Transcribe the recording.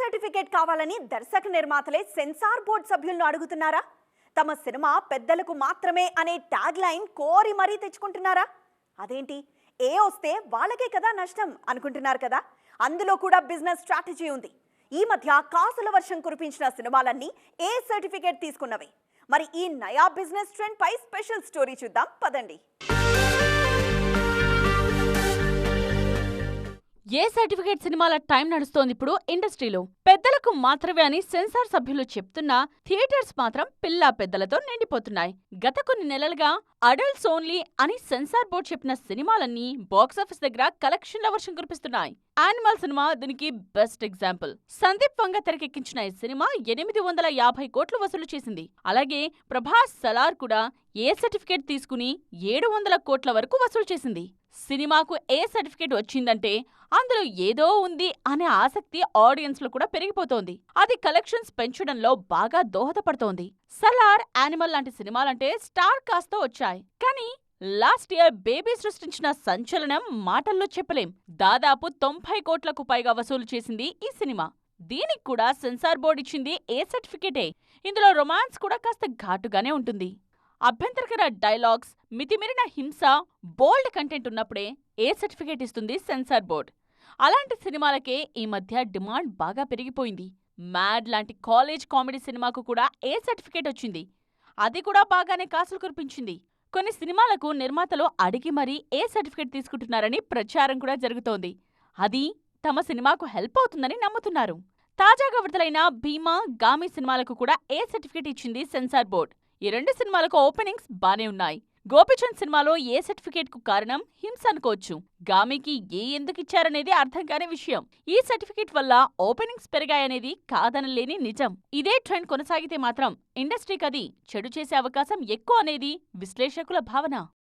Certificate కావాలని దర్శక నిర్మాతలే censor board సభ్యులను అడుగుతున్నారా? తమ సినిమా పెద్దలకు మాత్రమే అనే ట్యాగ్ లైన్ కోరి మరీ తెచ్చుకుంటున్నారా? అదేంటి? ఏ వస్తే వాళ్ళకే కదా నష్టం అనుకుంటున్నారు కదా? అందులో కూడా బిజినెస్ స్ట్రాటజీ ఉంది. ఈ మధ్య కాసుల వర్షం కురిపించిన సినిమాలన్నీ ఏ సర్టిఫికేట్ తీసుకున్నవి? మరి ఈ నయా బిజినెస్ ట్రెండ్ పై స్పెషల్ స్టోరీ చూద్దాం పదండి. ఏ సర్టిఫికేట్ సినిమాల టైం నడుస్తోంది ఇప్పుడు ఇండస్ట్రీలో? పెద్దలకు మాత్రమే అని సెన్సార్ సభ్యులు చెప్తున్నా థియేటర్స్ మాత్రం పిల్లా పెద్దలతో నిండిపోతున్నాయి. గత కొన్ని నెలలుగా అడల్ట్స్ ఓన్లీ అని సెన్సార్ బోర్డు చెప్పిన సినిమాలన్నీ బాక్సాఫీస్ దగ్గర కలెక్షన్ల వర్షం కురిపిస్తున్నాయి. యానిమల్ సినిమా దీనికి బెస్ట్ ఎగ్జాంపుల్. సందీప్ వంగ తెరకెక్కించిన ఈ సినిమా ఎనిమిది వందల యాభై కోట్లు వసూలు చేసింది. అలాగే ప్రభాస్ సలార్ కూడా ఏ సర్టిఫికేట్ తీసుకుని ఏడు వందల కోట్ల వరకు వసూలు చేసింది. సినిమాకు ఏ సర్టిఫికేట్ వచ్చిందంటే అందులో ఏదో ఉంది అనే ఆసక్తి ఆడియన్స్లో కూడా పెరిగిపోతోంది. అది కలెక్షన్స్ పెంచడంలో బాగా దోహదపడుతోంది. సలార్ యానిమల్ లాంటి సినిమాలంటే స్టార్ కాస్త వచ్చాయి. కానీ లాస్ట్ ఇయర్ బేబీ సృష్టించిన సంచలనం మాటల్లో చెప్పలేం. దాదాపు తొంభై కోట్లకు పైగా వసూలు చేసింది ఈ సినిమా. దీనికి కూడా సెన్సార్ బోర్డు ఇచ్చింది ఏ సర్టిఫికేటే. ఇందులో రొమాన్స్ కూడా కాస్త ఘాటుగానే ఉంటుంది. అభ్యంతరకర డైలాగ్స్ మితిమీరిన హింస బోల్డ్ కంటెంట్ ఉన్నప్పుడే ఏ సర్టిఫికేట్ ఇస్తుంది సెన్సార్ బోర్డ్. అలాంటి సినిమాలకే ఈ మధ్య డిమాండ్ బాగా పెరిగిపోయింది. మ్యాడ్ లాంటి కాలేజ్ కామెడీ సినిమాకు కూడా ఏ సర్టిఫికేట్ వచ్చింది? అది కూడా బాగానే కాసులు కురిపించింది. కొన్ని సినిమాలకు నిర్మాతలు అడిగి మరీ ఏ సర్టిఫికేట్ తీసుకుంటున్నారని ప్రచారం కూడా జరుగుతోంది. అది తమ సినిమాకు హెల్ప్ అవుతుందని నమ్ముతున్నారు. తాజాగా విడుదలైన భీమా గామి సినిమాలకు కూడా ఏ సర్టిఫికేట్ ఇచ్చింది సెన్సార్ బోర్డ్? ఈ రెండు సినిమాలకు ఓపెనింగ్స్ బానే ఉన్నాయి. గోపిచంద్ సినిమాలో ఏ సర్టిఫికేట్కు కారణం హింస అనుకోవచ్చు గామికి ఏ ఎందుకు ఇచ్చారనేది అర్థం కాని విషయం. ఈ సర్టిఫికేట్ వల్ల ఓపెనింగ్స్ పెరిగాయనేది కాదనలేని నిజం. ఇదే ట్రెండ్ కొనసాగితే మాత్రం ఇండస్ట్రీకి అది చెడు చేసే అవకాశం ఎక్కువ అనేది విశ్లేషకుల భావన.